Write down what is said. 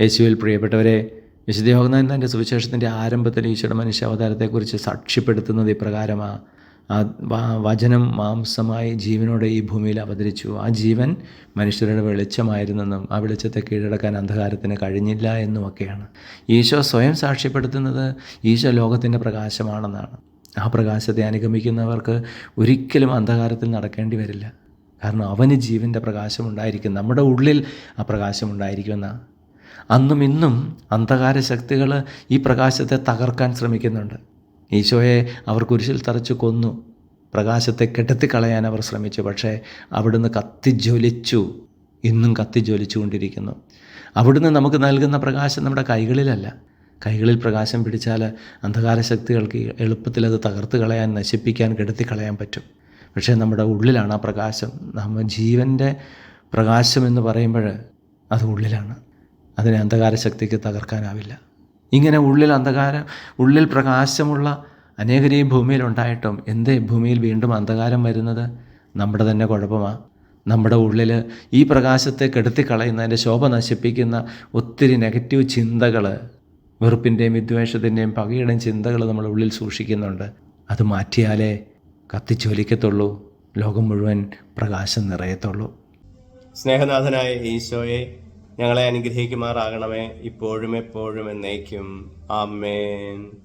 യേശുവിൽ പ്രിയപ്പെട്ടവരെ വിശുദ്ധ യോഗനാൻ തന്റെ സുവിശേഷത്തിന്റെ ആരംഭത്തിൽ ഈശോയുടെ മനുഷ്യാവതാരത്തെക്കുറിച്ച് സാക്ഷ്യപ്പെടുത്തുന്നത് ഇപ്രകാരമാണ് ആ വചനം മാംസമായി ജീവനോടെ ഈ ഭൂമിയിൽ അവതരിച്ചു. ആ ജീവൻ മനുഷ്യരുടെ വെളിച്ചമായിരുന്നെന്നും ആ വെളിച്ചത്തെ കീഴടക്കാൻ അന്ധകാരത്തിന് കഴിഞ്ഞില്ല എന്നുമൊക്കെയാണ്. ഈശോ സ്വയം സാക്ഷ്യപ്പെടുത്തുന്നത് ഈശോ ലോകത്തിന്റെ പ്രകാശമാണെന്നാണ്. ആ പ്രകാശത്തെ അനുഗമിക്കുന്നവർക്ക് ഒരിക്കലും അന്ധകാരത്തിൽ നടക്കേണ്ടി വരില്ല. കാരണം അവന് ജീവന്റെ പ്രകാശമുണ്ടായിരിക്കും. നമ്മുടെ ഉള്ളിൽ ആ പ്രകാശമുണ്ടായിരിക്കുമെന്നാണ് അന്നും ഇന്നും അന്ധകാര ശക്തികൾ ഈ പ്രകാശത്തെ തകർക്കാൻ ശ്രമിക്കുന്നുണ്ട്. ഈശോയെ അവർ കുരിശിൽ തറച്ചു കൊന്നു. പ്രകാശത്തെ കെടുത്തിക്കളയാൻ അവർ ശ്രമിച്ചു. പക്ഷേ അവിടുന്ന് കത്തിജ്വലിച്ചു. ഇന്നും കത്തിജ്വലിച്ചുകൊണ്ടിരിക്കുന്നു. അവിടുന്ന് നമുക്ക് നൽകുന്ന പ്രകാശം നമ്മുടെ കൈകളിലല്ല. കൈകളിൽ പ്രകാശം പിടിച്ചാൽ അന്ധകാര ശക്തികൾക്ക് എളുപ്പത്തിൽ അത് തകർത്ത് കളയാൻ നശിപ്പിക്കാൻ കെടുത്തിക്കളയാൻ പറ്റും. പക്ഷേ നമ്മുടെ ഉള്ളിലാണ് ആ പ്രകാശം. നമ്മൾ ജീവന്റെ പ്രകാശം എന്ന് പറയുമ്പോൾ അത് ഉള്ളിലാണ്. അതിനെ അന്ധകാര ശക്തിക്ക് തകർക്കാനാവില്ല. ഇങ്ങനെ ഉള്ളിൽ അന്ധകാരം ഉള്ളിൽ പ്രകാശമുള്ള അനേകരെ ഈ ഭൂമിയിലുണ്ടായിട്ടും എന്തേ ഭൂമിയിൽ വീണ്ടും അന്ധകാരം വരുന്നത്? നമ്മുടെ തന്നെ കുഴപ്പമാണ് നമ്മുടെ ഉള്ളിൽ ഈ പ്രകാശത്തെ കെടുത്തിക്കളയുന്നതിന്റെ ശോഭ നശിപ്പിക്കുന്ന ഒത്തിരി നെഗറ്റീവ് ചിന്തകൾ വെറുപ്പിന്റെയും വിദ്വേഷത്തിന്റെയും പകയുടെയും ചിന്തകൾ നമ്മുടെ ഉള്ളിൽ സൂക്ഷിക്കുന്നുണ്ട്. അത് മാറ്റിയാലേ കത്തിച്ചൊലിക്കത്തുള്ളൂ ലോകം മുഴുവൻ പ്രകാശം നിറയത്തുള്ളൂ. സ്നേഹനാഥനായ ഈശോയെ ഞങ്ങളെ അനുഗ്രഹിക്കുമാറാകണമേ. ഇപ്പോഴും എപ്പോഴും എന്നേക്കും. ആമേൻ.